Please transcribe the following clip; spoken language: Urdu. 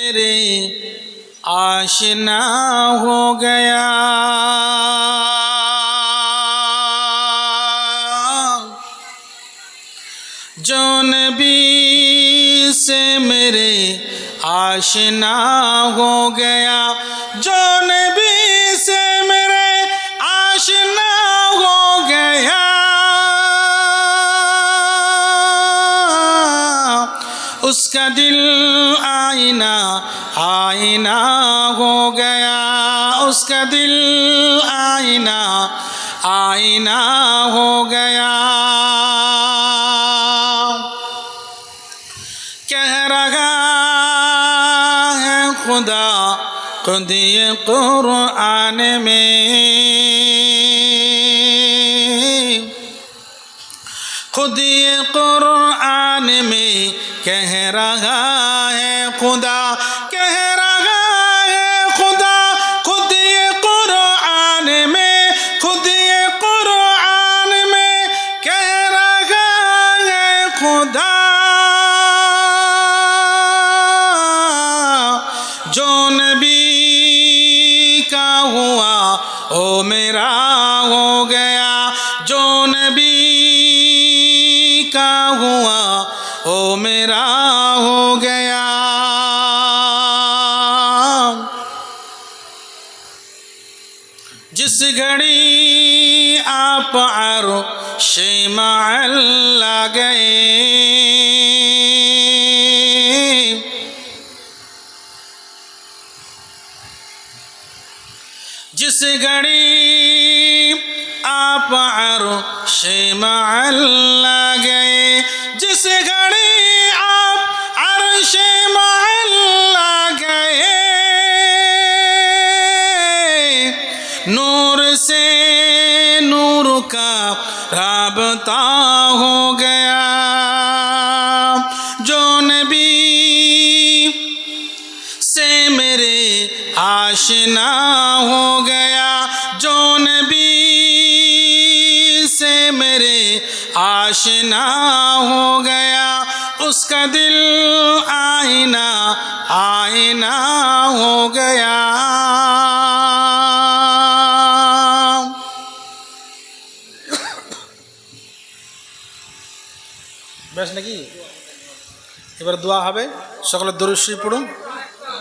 میرے آشنا ہو گیا۔ جو نبی سے میرے آشنا ہو گیا۔ جو نبی اس کا دل آئینہ آئینہ ہو گیا اس کا دل آئینہ آئینہ ہو گیا کہہ رہا ہے خدا خود یہ قرآن میں خود یہ قرآن میں کہہ رہا ہے خدا، کہہ رہا ہے خدا، خود یہ قرآن میں، خود یہ قرآن میں کہہ رہا ہے خدا۔ جو نبی کا ہوا، او میرا ہو گیا۔ جو نبی کا ہوا او میرا ہو گیا۔ جس گھڑی آپ عرش معل گئے۔ جس گھڑی آپ عرش معل گئے نور سے نور کا رابطہ ہو گیا۔ جو نبی سے میرے آشنا ہو گیا۔ جو نبی سے میرے آشنا ہو گیا۔ اس کا دل آئینہ آئینہ ہو گیا۔ বেশ নাকি? এবার দোয়া হবে। সকলে দরুশ্রী পড়ুন।